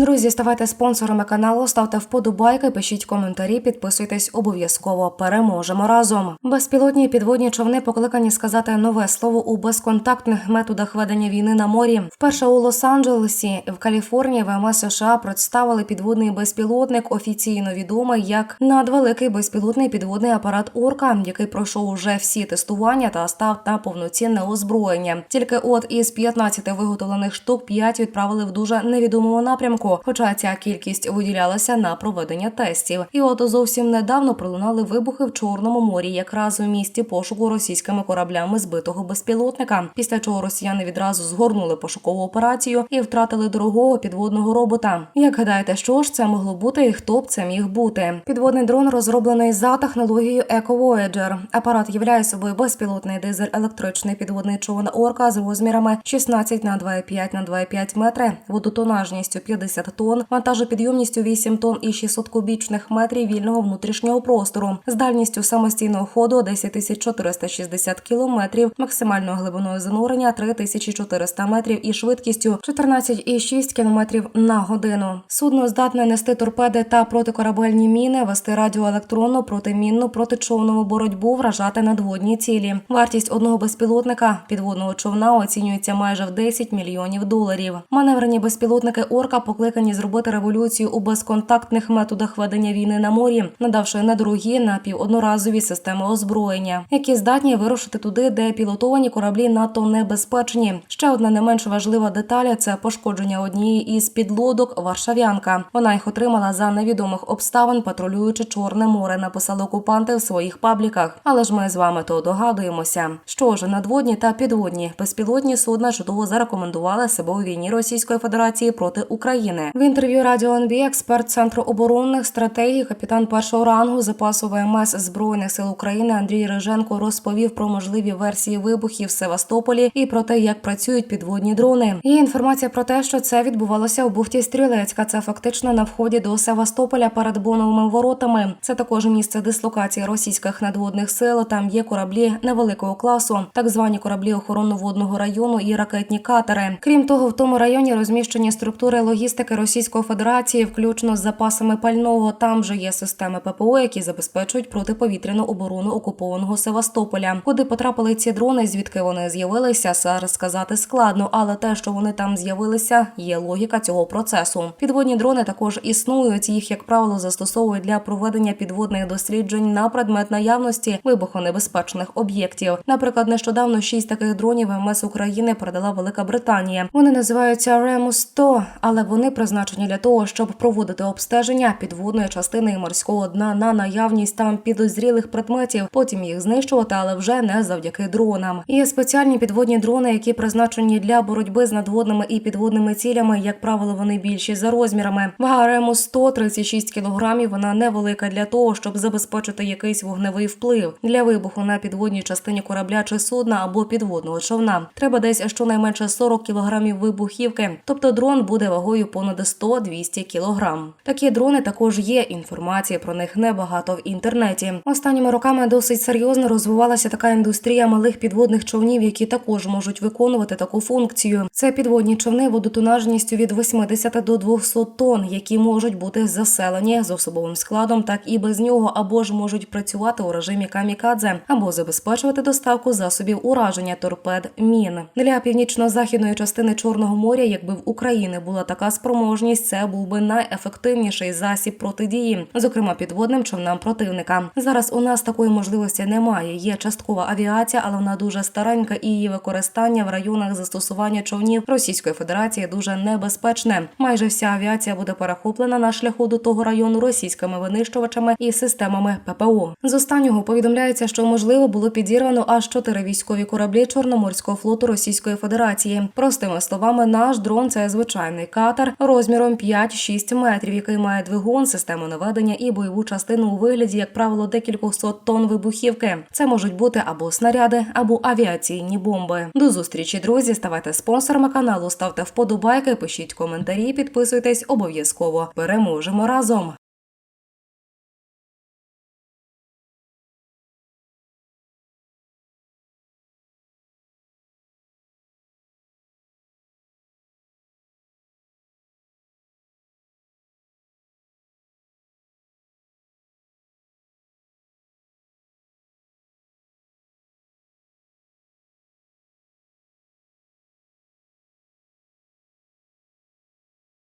Друзі, ставайте спонсорами каналу, ставте вподобайки, пишіть коментарі, підписуйтесь обов'язково. Переможемо разом. Безпілотні підводні човни покликані сказати нове слово у безконтактних методах ведення війни на морі. Вперше у Лос-Анджелесі в Каліфорнії ВМС США представили підводний безпілотник, офіційно відомий як надвеликий безпілотний підводний апарат Орка, який пройшов уже всі тестування та став на повноцінне озброєння. Тільки от із 15 виготовлених штук 5 відправили в дуже невідомому напрямку. Хоча ця кількість виділялася на проведення тестів. І от зовсім недавно пролунали вибухи в Чорному морі, якраз у місті пошуку російськими кораблями збитого безпілотника. Після чого росіяни відразу згорнули пошукову операцію і втратили дорогого підводного робота. Як гадаєте, що ж це могло бути і хто б це міг бути? Підводний дрон розроблений за технологією Eco Voyager. Апарат являє собою безпілотний дизель-електричний підводний човен орка з розмірами 16 на 2,5 на 2,5 метри, водотонажністю 50 тонн, вантажопідйомністю 8 тонн і 600 кубічних метрів вільного внутрішнього простору, з дальністю самостійного ходу 10 460 кілометрів, максимальною глибиною занурення 3400 метрів і швидкістю 14,6 кілометрів на годину. Судно здатне нести торпеди та протикорабельні міни, вести радіоелектронну, протимінну, протичовнову боротьбу, вражати надводні цілі. Вартість одного безпілотника підводного човна оцінюється майже в 10 мільйонів доларів. Маневрені безпілотники Орка покликані зробити революцію у безконтактних методах ведення війни на морі, надавши недорогі напіводноразові системи озброєння, які здатні вирушити туди, де пілотовані кораблі надто небезпечні. Ще одна не менш важлива деталь це пошкодження однієї із підлодок Варшавянка. Вона їх отримала за невідомих обставин, патрулюючи Чорне море, написали окупанти в своїх пабліках. Але ж ми з вами то догадуємося. Що ж, надводні та підводні безпілотні судна чудово зарекомендували себе у війні Російської Федерації проти України. В інтерв'ю Радіо НБ експерт центру оборонних стратегій, капітан першого рангу запасу ВМС збройних сил України Андрій Риженко розповів про можливі версії вибухів в Севастополі і про те, як працюють підводні дрони. Є інформація про те, що це відбувалося у бухті Стрілецька. Це фактично на вході до Севастополя перед боновими воротами. Це також місце дислокації російських надводних сил. Там є кораблі невеликого класу, так звані кораблі охоронно-водного району і ракетні катери. Крім того, в тому районі розміщені структури логістики Російської Федерації, включно з запасами пального. Там же є системи ППО, які забезпечують протиповітряну оборону окупованого Севастополя. Куди потрапили ці дрони, звідки вони з'явилися, зараз сказати складно, але те, що вони там з'явилися, є логіка цього процесу. Підводні дрони також існують. Їх, як правило, застосовують для проведення підводних досліджень на предмет наявності вибухонебезпечних об'єктів. Наприклад, нещодавно шість таких дронів МС України передала Велика Британія. Вони називаються Рему 100 але вони призначені для того, щоб проводити обстеження підводної частини морського дна на наявність там підозрілих предметів, потім їх знищувати, але вже не завдяки дронам. Є спеціальні підводні дрони, які призначені для боротьби з надводними і підводними цілями. Як правило, вони більші за розмірами. Вага Рему 136 кілограмів. Вона невелика для того, щоб забезпечити якийсь вогневий вплив для вибуху на підводній частині корабля чи судна або підводного човна. Треба десь щонайменше 40 кілограмів вибухівки, тобто дрон буде вагою понад 100-200 кілограм. Такі дрони також є. Інформації про них небагато в інтернеті. Останніми роками досить серйозно розвивалася така індустрія малих підводних човнів, які також можуть виконувати таку функцію. Це підводні човни водотонажністю від 80 до 200 тонн, які можуть бути заселені з особовим складом, так і без нього, або ж можуть працювати у режимі камікадзе, або забезпечувати доставку засобів ураження торпед мін для північно-західної частини Чорного моря, якби в Україні була така спроможність, це був би найефективніший засіб протидії, зокрема підводним човнам противника. Зараз у нас такої можливості немає. Є часткова авіація, але вона дуже старенька, і її використання в районах застосування човнів Російської Федерації дуже небезпечне. Майже вся авіація буде перехоплена на шляху до того району російськими винищувачами і системами ППО. З останнього повідомляється, що можливо було підірвано аж чотири військові кораблі Чорноморського флоту Російської Федерації. Простими словами, наш дрон це звичайний катер розміром 5-6 метрів, який має двигун, систему наведення і бойову частину у вигляді, як правило, декількох сот тонн вибухівки. Це можуть бути або снаряди, або авіаційні бомби. До зустрічі, друзі. Ставайте спонсорами каналу, ставте вподобайки, пишіть коментарі, підписуйтесь обов'язково. Переможемо разом.